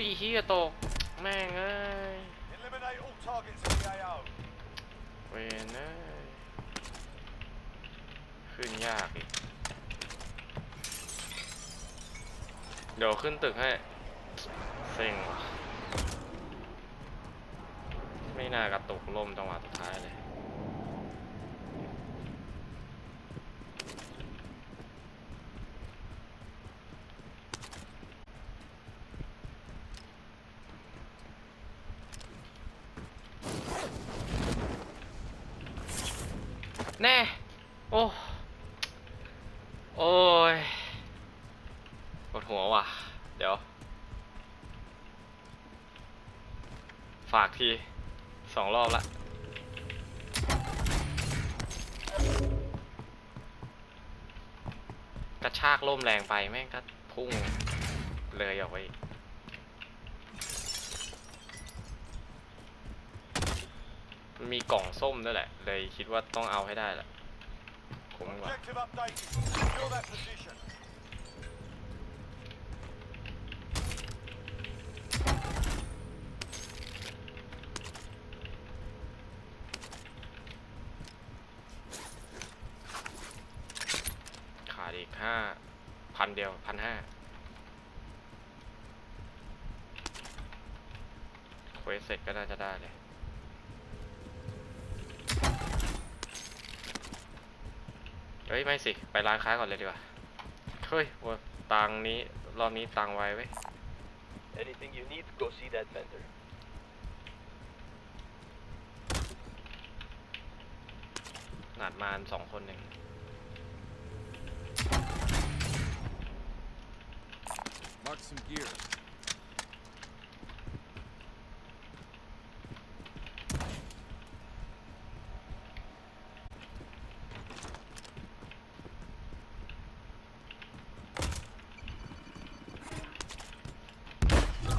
ยอีเฮียตก แม่งเอ้ย Eliminate all targets in the AO. เวนเอ้ยขึ้นยากอีก เดี๋ยวขึ้นตึกให้เซ็งว่ะ ไม่น่ากระตุกล่มจังหวะสุดท้ายเลย แน่ โอ้ โอ้ยปวด หัวว่ะ เดี๋ยว ฝากทีสองรอบละกระชากล่มแรงไปแม่งก็พุ่งเลยออกไปอีกมีกล่องส้มด้วยแหละ เลยคิดว่าต้องเอาให้ได้แหละคุ้มกว่าดอีกห้าพันเดียวพันห้าเควสเสร็จก็น่าจะได้เลยเฮ้ย ไม่สิ ไปร้านค้าก่อนเลยดีกว่า เฮ้ยว่าตังนี้ รอบนี้ตังไว้เว้ย Anything you need, go see that vendor. หนาดมานสองคนเอง Mark some gear.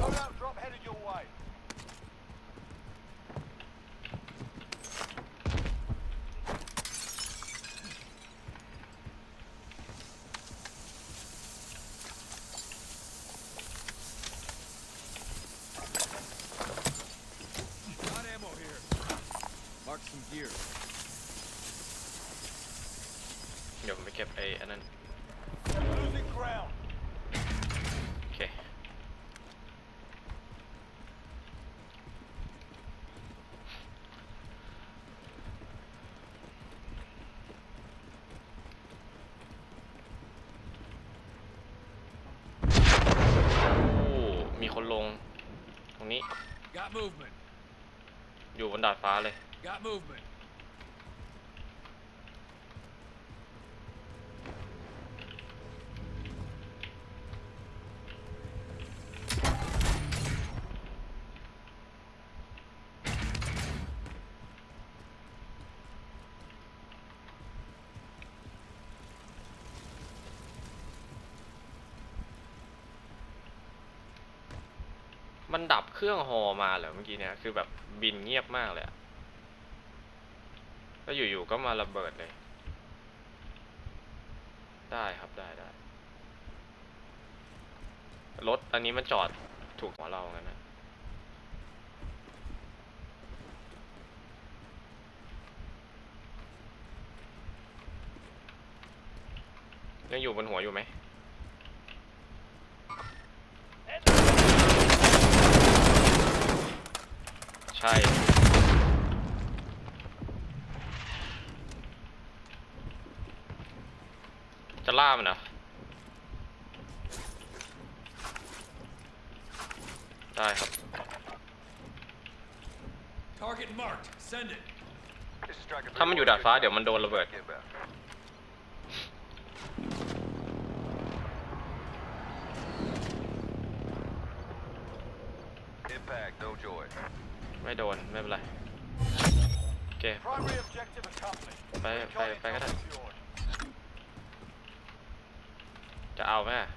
Loadout drop headed your way. Got ammo here. Mark some gear. เดี๋ยวผมไปเก็บไอ้อันนั้น Losing ground. โอเค โอ้ มีคนลง ตรง นี้ Got movement. อยู่บนดาดฟ้าเลย Got movement. มันดับเครื่องฮอมาเหรอเมื่อกี้เนี่ย คือแบบบินเงียบมากเลยแล้วอยู่ๆก็มาระเบิดเลย ได้ครับได้ได้ รถอันนี้มันจอดถูกหัวเรางั้นนะยังอยู่บนหัวอยู่ไหม ใช่ จะล่ามันเหรอได้ครับ Target marked. Send it. This is Dragon ถ้ามันอยู่ดาดฟ้าเดี๋ยวมันโดนระเบิด Impact, no joy. ไม่โดน ไม่เป็นไร โอเค Primary objective accomplished. Bye- Recon bye- bye intel ka na. secured. จะเอาไหมอะ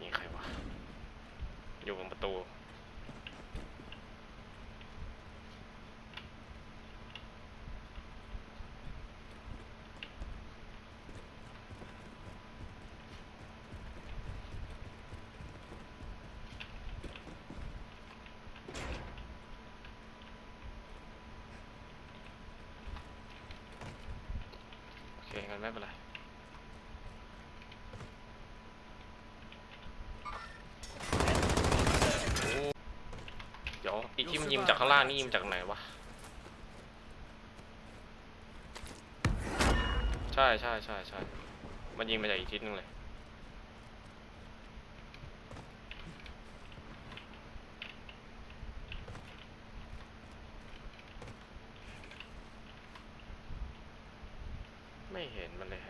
นี่ใครวะ อยู่บนประตู Enemy เคงั้นไม่เป็นไรเดี๋ยวอีกที่มันยิงจากข้างล่างนี่ยิงจากไหนวะ ใช่ใช่ใช่ใช่มันยิงมาจากอีกทิศนึงเลย ไม่เห็นมันเลย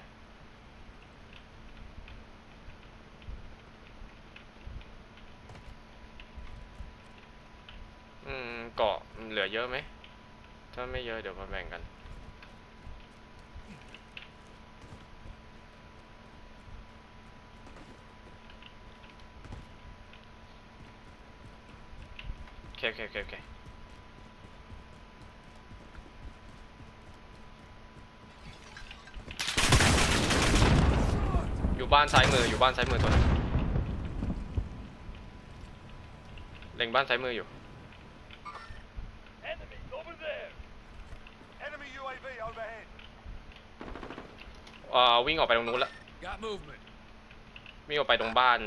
อืม เกาะมันเหลือเยอะไหม ถ้าไม่เยอะเดี๋ยวมาแบ่งกันโอเคโอเคโอเคโอเค อยู่ บ้านซ้ายมืออยู่บ้านซ้ายมือตัวนึงเล็งบ้านซ้ายมืออยู่ Enemy over there. Enemy UAV overhead. อ่าวิ่งออกไปตรงนู้นละ Got movement. วิ่งออกไปตรงบ้าน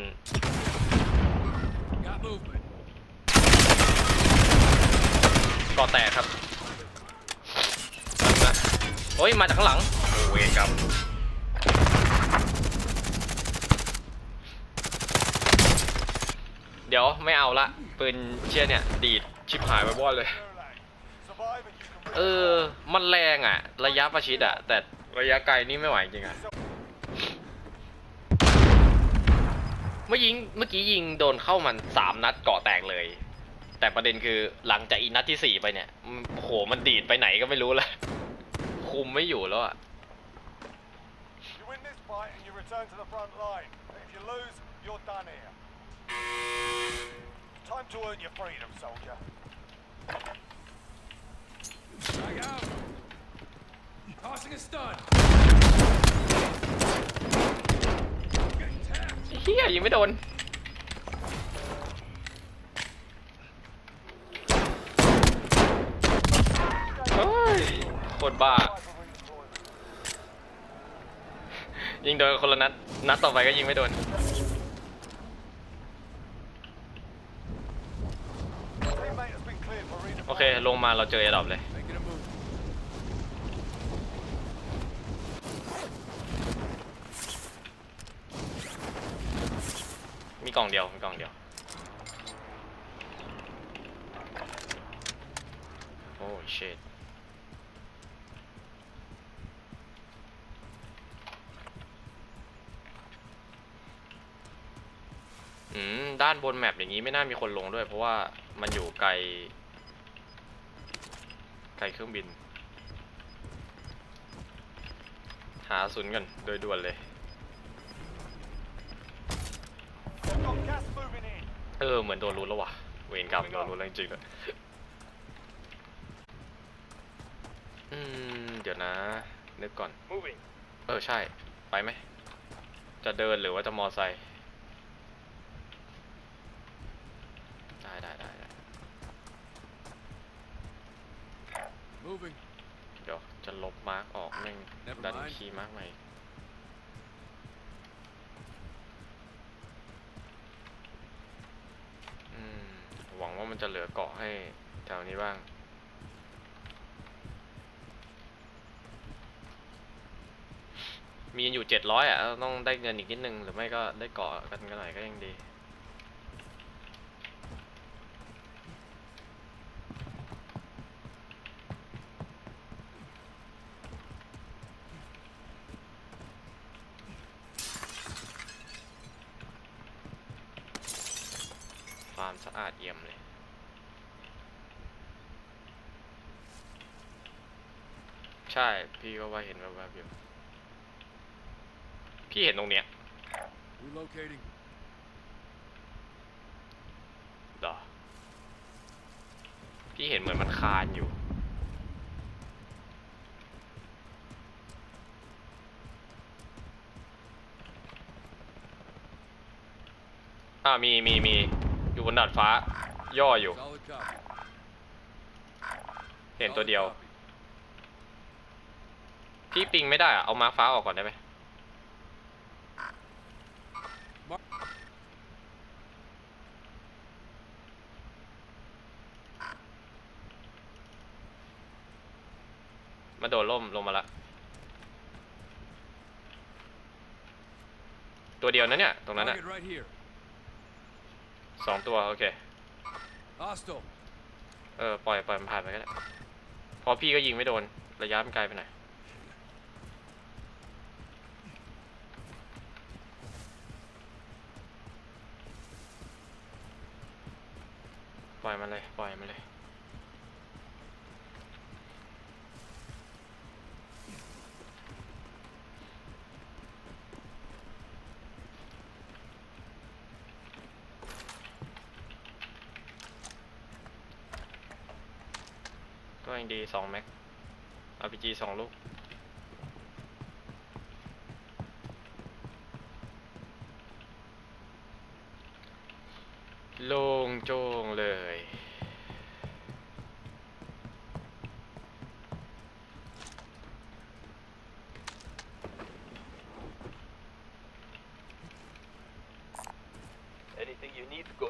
Got movement. ก่อแตกครับนะโอ้ย มาจากข้างหลัง โอ้เวรครับ ดี๋ยวไม่เอาละปืนเชี่ยเนี่ย ดีดชิบหายไว้บอดเลย เออ มันแรงอะ ระยะประชิดอะ แต่ระยะไกลนี่ไม่ไหวจริงอะเมื่อยิงเมื่อกี้ยิงโดนเข้ามันสามนัดเกาะแตกเลย แต่ประเด็นคือหลังจากอีนัดที่สี่ไปเนี่ยโอ้โหมันดีดไปไหนก็ไม่รู้ละคุมไม่อยู่แล้วอะ You win this fight and you return to the front line. But if you lose, you're done here. Time to earn your freedom, soldier. Frag out. Tossing a stun. Getting tapped. เฮียยิงไม่โดนโอ้ยโคตรบ้า Time for redeployment. ยิงโดนคนละนัด นัดต่อไปก็ยิงไม่โดน Teammate has been cleared for โอเค redeployment. ลงมาเราเจอไอ้ดอบเลย มีกล่องเดียว มีกล่องเดียว โอ้เชดอืมด้านบนแมปอย่างนี้ไม่น่ามีคนลงด้วย เพราะว่ามันอยู่ไกล ไกลเครื่องบิน หาศูนย์กันโดยด่วนเลย เออ เหมือนโดนรู้แล้วว่ะเวรกรรมโดนรู้แล้วจริงๆเลยอืม เดี๋ยวนะ นึกก่อน Moving. เออ ใช่ ไปไหม จะเดินหรือว่าจะมอไซค์ได้ได้ได้ได้ Moving. เดี๋ยวจะลบมาร์กออกแม่ง Never ดัน mind คีย์มาร์กใหม่อืมหวังว่ามันจะเหลือเกาะให้แถวนี้บ้างมีกันอยู่เจ็ดร้อยอะ ต้องได้เงินอีกนิดนึง หรือไม่ก็ได้เกาะกันกันหน่อยก็ยังดี ฟาร์มสะอาดเยี่ยมเลย ใช่ พี่ก็ ว่าเห็นแวบๆอยู่พี่เห็นตรงเนี้ย Relocating. เหรอพี่เห็นเหมือนมันคานอยู่ อ่ามีมีมีอยู่บนดาดฟ้า ย่ออยู่ Solid copy. เห็นตัวเดียว Solid copy. พี่ปิงไม่ได้อะเอามาร์คฟ้าออกก่อนได้ไหมมาโดดล่มลงมาละ ตัวเดียวนะเนี่ย ตรงนั้นอะ Target right here. สองตัว โอเค Hostile. เออ ปล่อย ปล่อยมันผ่านไปก็ได้เพราะพี่ก็ยิงไม่โดน ระยะมันไกลไปหน่อย ปล่อยมันเลย ปล่อยมันเลย ก็ยังดีสองแม็ก RPG สองลูก โล่งโจ้งเลย Anything you need, go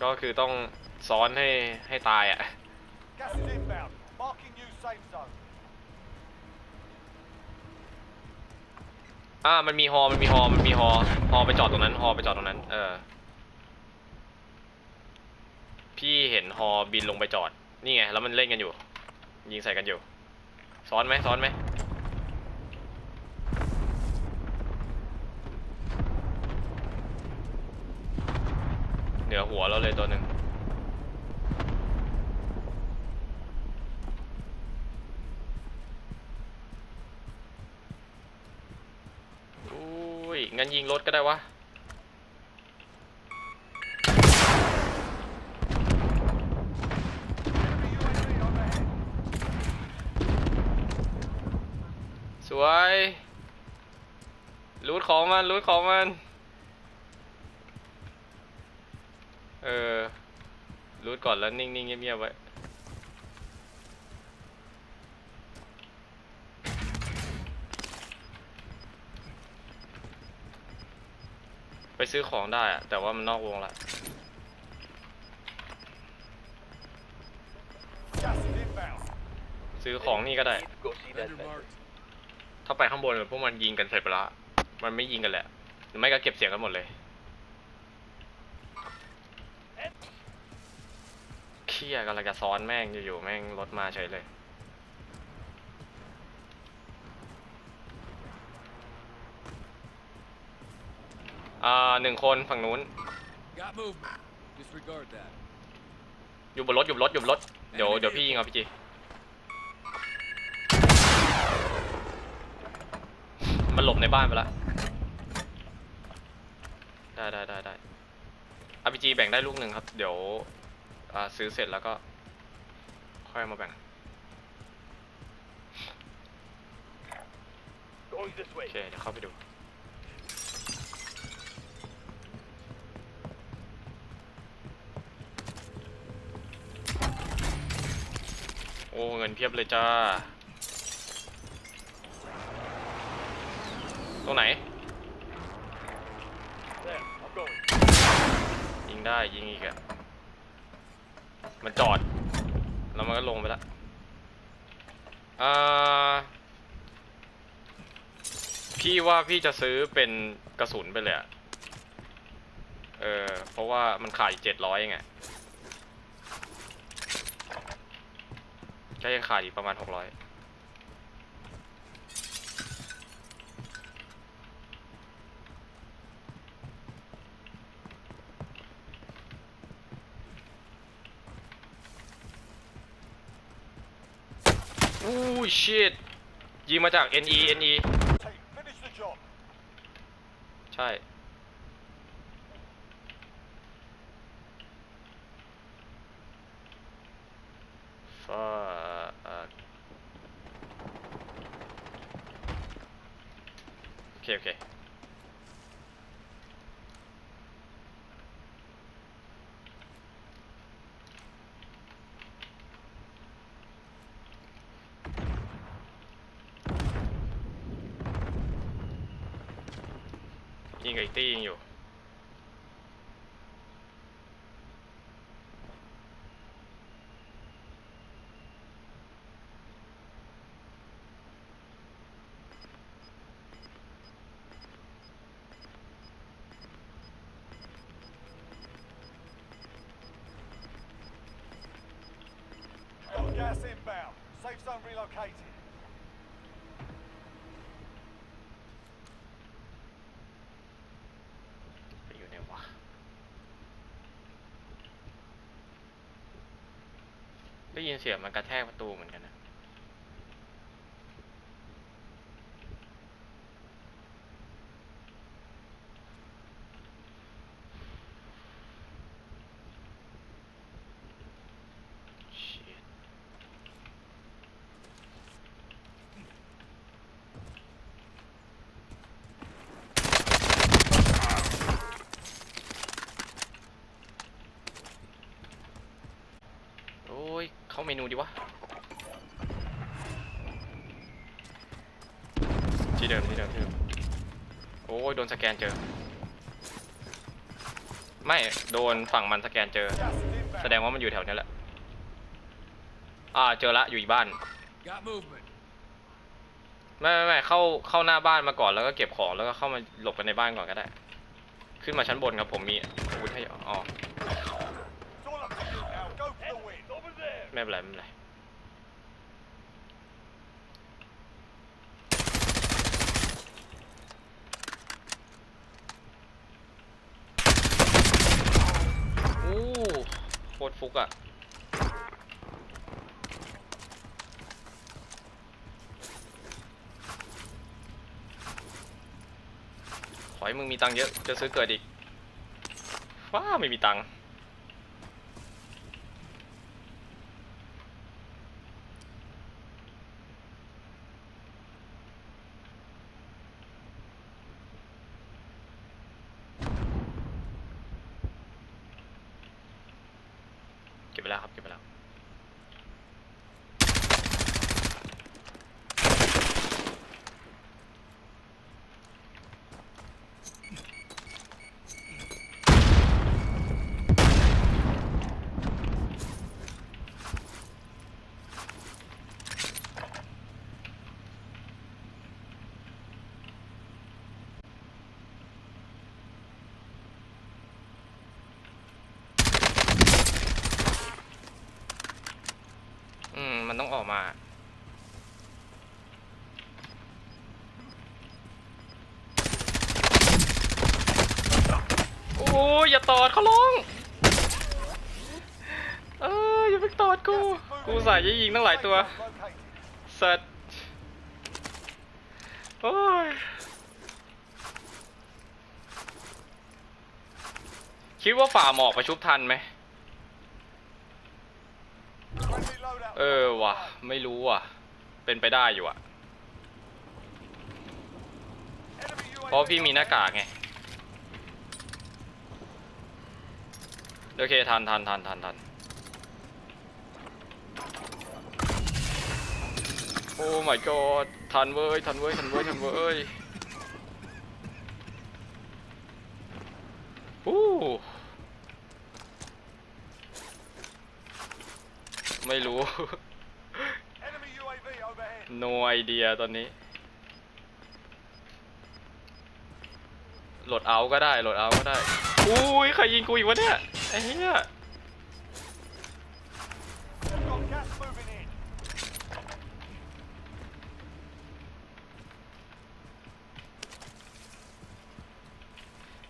ก็ได้นะแต่ว่าจะเปรียบก็คือต้องซ้อนให้ให้ตายอะ Gas is inbound. Marking new safe zone. อ่ามันมีฮอ มันมีฮอ มันมีฮอ ฮอไปจอดตรงนั้น ฮอไปจอดตรงนั้น เออ พี่เห็นฮอบินลงไปจอด นี่ไง แล้วมันเล่นกันอยู่ ยิงใส่กันอยู่ ซ้อนไหมซ้อนไหม เหนือหัวเราเลยตัวหนึ่ง อุ้ ยิงรถก็ได้วะ สวยรูดของมันรูดของมัน เออรูดก่อนแล้วนิ่งๆเงียบๆไว้ ซื้อของได้อะแต่ว่ามันนอกวงละซื้อของนี่ก็ได้ go see that vent. ถ้าไปข้างบนพวกมันยิงกันเสร็จไปละมันไม่ยิงกันแหละหรือไม่ก็เก็บเสียงกันหมดเลยเครียดกำลังจะซ้อนแม่งอยู่ๆแม่งรถมาเฉยเลย อ่าหนึ่งคนฝั่งนู้น Got movement. Disregard that. อยู่บนรถอยู่บนรถอยู่บนรถเดี๋ยวเดี๋ยวพี่ยิงเอาพี่จีมันหลบในบ้านไปละได้ได้ได้ได้อาพีจีแบ่งได้ลูกหนึ่งครับ เดี๋ยวอ่าซื้อเสร็จแล้วก็ ค่อยเอามาแบ่ง Going this โอ way. เคเดี๋ยวเข้าไปดู โอ้เงินเพียบเลยจ้า ตรงไหน ยิงได้ยิงอีกอะมันจอด แล้วมันก็ลงไปล้วอ่าพี่ว่าพี่จะซื้อเป็นกระสุนไปเลยอะเออ เพราะว่ามันขายเจ็ดร้อยเองอะ ก็ยังขาดอีกประมาณหกร้อยอู้ชิตยิงมาจาก NE NE Team, finish ช่ฟาอะ โอเคยิงกับอีกตี้ยิงอยู่ Safe zone relocated. ไปอยู่ไหนวะได้ยินเสียงมันกระแทกประตูเหมือนกันนะ Shit โอ้ย เข้าเมนูดีวะ ที่เดิมที่เดิมที่เดิมโอ้ยโดนสแกนเจอ ไม่โดนฝั่งมันสแกนเจอ Gas is inbound. แสดงว่ามันอยู่แถวนี้แหละ อ่าเจอละอยู่อีกบ้าน Got movement. ไม่ไม่ไม่เข้าเข้าหน้าบ้านมาก่อนแล้วก็เก็บของแล้วก็เข้ามาหลบกันในบ้านก่อนก็ได้ ขึ้นมาชั้นบนครับผมมีอาวุธให้อ๋อ ไม่เป็นไรไม่เป็นไรโอ้โคตรฟุกอะขอให้มึงมีตังค์เยอะ จะซื้อเกิดอีกว้าไม่มีตังค์ แล้วครับเก็บไปแล้ว ออกมา โอ้ยอย่าตอดเขาร้องเอออย่าเพิ่งตอดกู กูใส่จะยิงตั้งหลายตัว สัตว์ โอ้ยคิดว่าฝ่าหมอกประชุบทันไหม เออว่ะ ไม่รู้ว่ะ เป็นไปได้อยู่อะ เพราะพี่มีหน้ากากไง โอเค ทันทันทันทันทันโอ้ my god ทันเว้ย ทันเว้ย ทันเว้ย ทันเว้ยอู้ ไม่รู้ Enemy UAV overhead. no idea ตอนนี้ โหลดเอาก็ได้ โหลดเอาก็ได้ อุ้ย ใครยิงกูอีกวะเนี่ย ไอ้เหี้ย We've got gas moving in.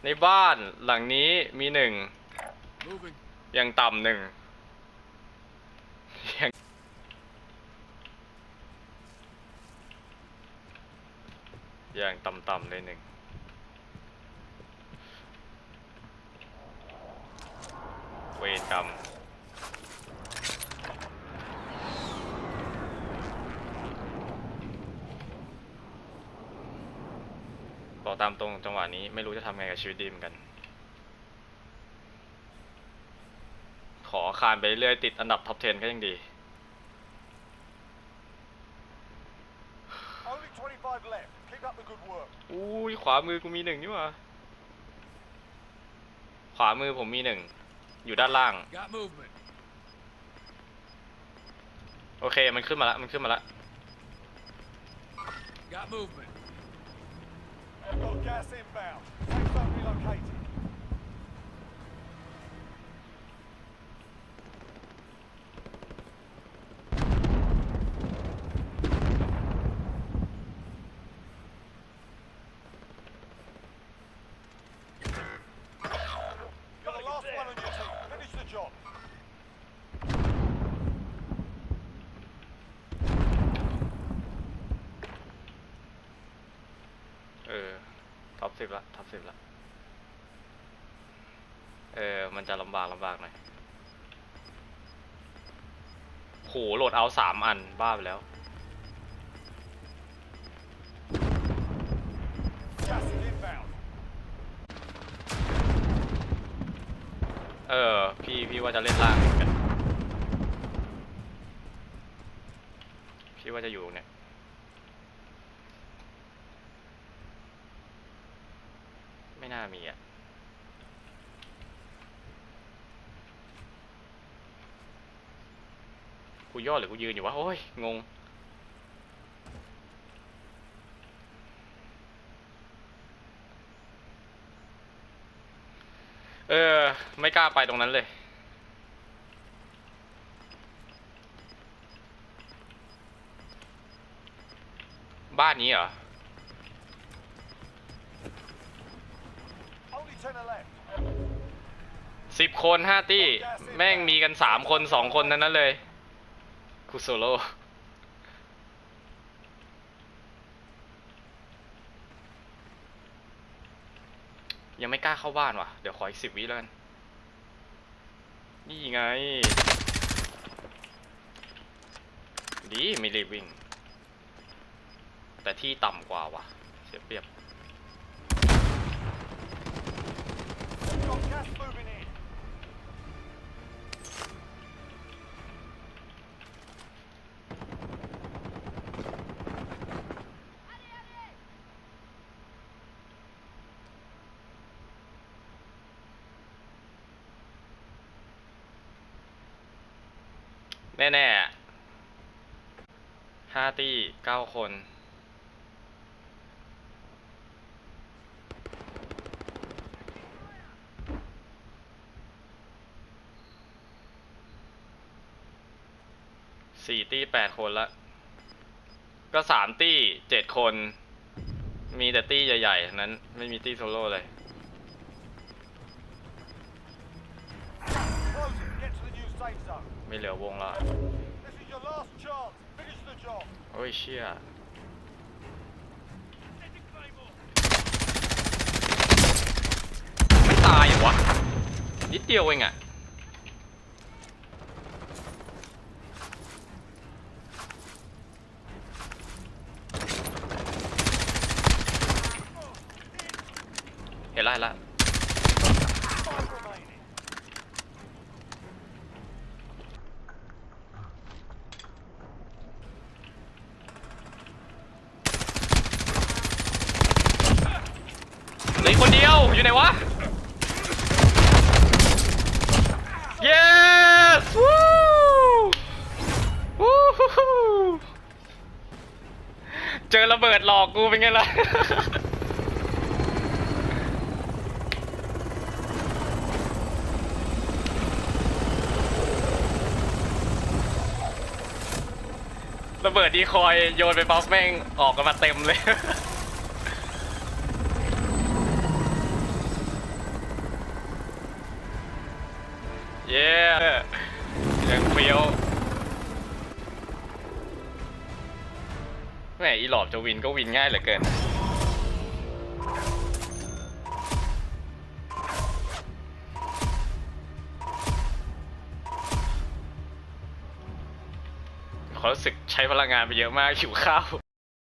ในบ้านหลังนี้มีหนึ่ง Moving. ยังต่ำหนึ่งยัง อย่างต่ำๆเลยหนึ่งเวรกรรมบอกตามตรงจังหวะนี้ไม่รู้จะทำไงกับชีวิตดีมกัน ขอคานไปเรื่อยติดอันดับท็อป 10 ก็ยังดี Only Keep up the good work. อุ้ยขวามือกูมีหนึ่งนี่หว่าขวามือผมมีหนึ่งอยู่ด้านล่าง Got movement. โอเคมันขึ้นมาละมันขึ้นมาละ Got movement. Got gas inbound. Safe zone relocated. 'You're the last one on your team. Finish the job. เออท็อปสิบละท็อปสิบละ เออ มันจะลำบากลำบากหน่อยโหโหลดเอาสามอัน บ้าไปแล้ว พี่ว่าจะเล่นล่างเหมือนกันพี่ว่าจะอยู่เนี่ยไม่น่ามีอะกูย่อหรือกูยืนอยู่วะ โอ้ย งง เออ ไม่กล้าไปตรงนั้นเลย บ้านนี้เหรอ สิบคนห้าตี้ แม่งมีกันสามคนสองคนนั้นนั้นเลยคูโซโลยังไม่กล้าเข้าบ้านว่ะ เดี๋ยวขออีกสิบวิแล้วกัน นี่ไง ดี ไม่รีบวิ่ง แต่ที่ต่ำกว่าว่ะเสียเปรียบ Got gas moving in. แน่ๆห้าตี้เก้าคน สี่ตี้ แปดคนละ ก็สามตี้เจ็ดคน มีแต่ตี้ใหญ่ๆทั้งนั้นไม่มีตี้โซโล่เลย ไม่เหลือวงละโอ้ยเชี่ยไม่ตายเหรอวะ นิดเดียวเองอะเห็นละเห็นละ Five remaining. เหลืออกคนเดียว อยู่ไหนวะ yes วู้วู้ฮู้ฮู้ เจอระเบิดหลอกกูเป็นไงล่ะ ระเบิดดีคอยโยนไปป๊อปแม่งออกกันมาเต็มเลย อีหลอบจะวินก็วินง่ายเหลือเกิน เขารู้สึกใช้พลังงานไปเยอะมากหิวข้าว